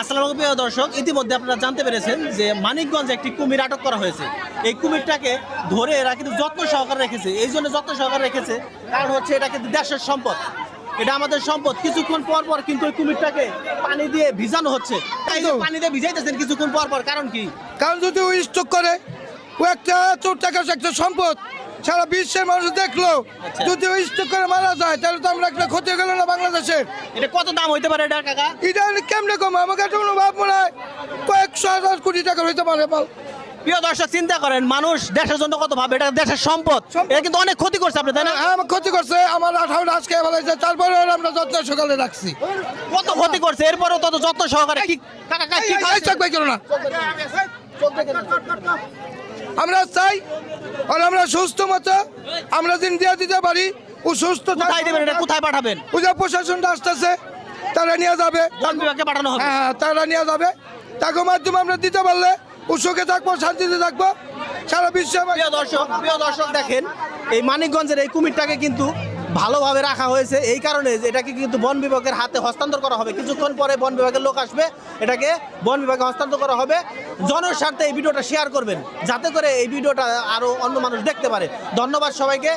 আসসালামু প্রিয় দর্শক, ইতিমধ্যে আপনারা জানতে পেরেছেন যে মানিকগঞ্জে একটি কুমির আটক করা হয়েছে। এই কুমিরটাকে ধরে এরা কিন্তু যত্ন সহকারে রেখেছে। এই জন্য যত্ন সহকারে রেখেছে। কারণ হচ্ছে এটা কিন্তু দেশের সম্পদ। এটা আমাদের সম্পদ। কিছুক্ষণ পর পর কিন্তু ওই কুমিরটাকে পানি দিয়ে ভিজানো হচ্ছে। পানি দিয়ে ভিজাইতেছেন কিছুক্ষণ পর পর, কারণ কি? কারণ যদি ওই স্টক করে, ও একটা চোর টাকা একটা সম্পদ। সারা বিশ্বের মানুষ দেখল আচ্ছা। যদি ও স্টক করে মারা যায় তাহলে তো আমরা একটা ক্ষতি গেল না বাংলাদেশের এটা কত দাম হইতে পারে এটা কাকা? এটা কেমনে কম? আমাকে একটা কোনো ভাব মনে হয় কয়েকশো হাজার কোটি টাকা হইতে পারে মাল। প্রিয় দর্শক চিন্তা করেন মানুষ দেশের জন্য কত ভাবে এটা দেশের সম্পদ। এটা কিন্তু অনেক ক্ষতি করছে আপনি তাই না? হ্যাঁ আমার ক্ষতি করছে আমার আঠারো আজকে ফেলাইছে তারপরে আমরা যত্ন সকালে রাখছি। কত ক্ষতি করছে এরপরেও তত যত্ন সহকারে কি কাকা কি? চোখ বাই করো না। আমরা চাই আর আমরা সুস্থ মতো আমরা দিন দিয়ে দিতে পারি। ও সুস্থ কোথায় দেবেন এটা? কোথায় পাঠাবেন? পূজা প্রশাসনটা আসতেছে তারা নিয়ে যাবে। বন বিভাগে পাঠানো হবে। হ্যাঁ হ্যাঁ, তারা নিয়ে যাবে। তাকে মাধ্যমে আমরা দিতে পারলে ও সুখে থাকব শান্তিতে থাকব। সারা বিশ্বে প্রিয় দর্শক প্রিয় দর্শক দেখেন এই মানিকগঞ্জের এই কুমিরটাকে কিন্তু ভালোভাবে রাখা হয়েছে। এই কারণে এটাকে কিন্তু বন বিভাগের হাতে হস্তান্তর করা হবে। কিছুক্ষণ পরে বন বিভাগের লোক আসবে। এটাকে বন বিভাগে হস্তান্তর করা হবে। জনস্বার্থে এই ভিডিওটা শেয়ার করবেন। যাতে করে এই ভিডিওটা আরও অন্য মানুষ দেখতে পারে। ধন্যবাদ সবাইকে।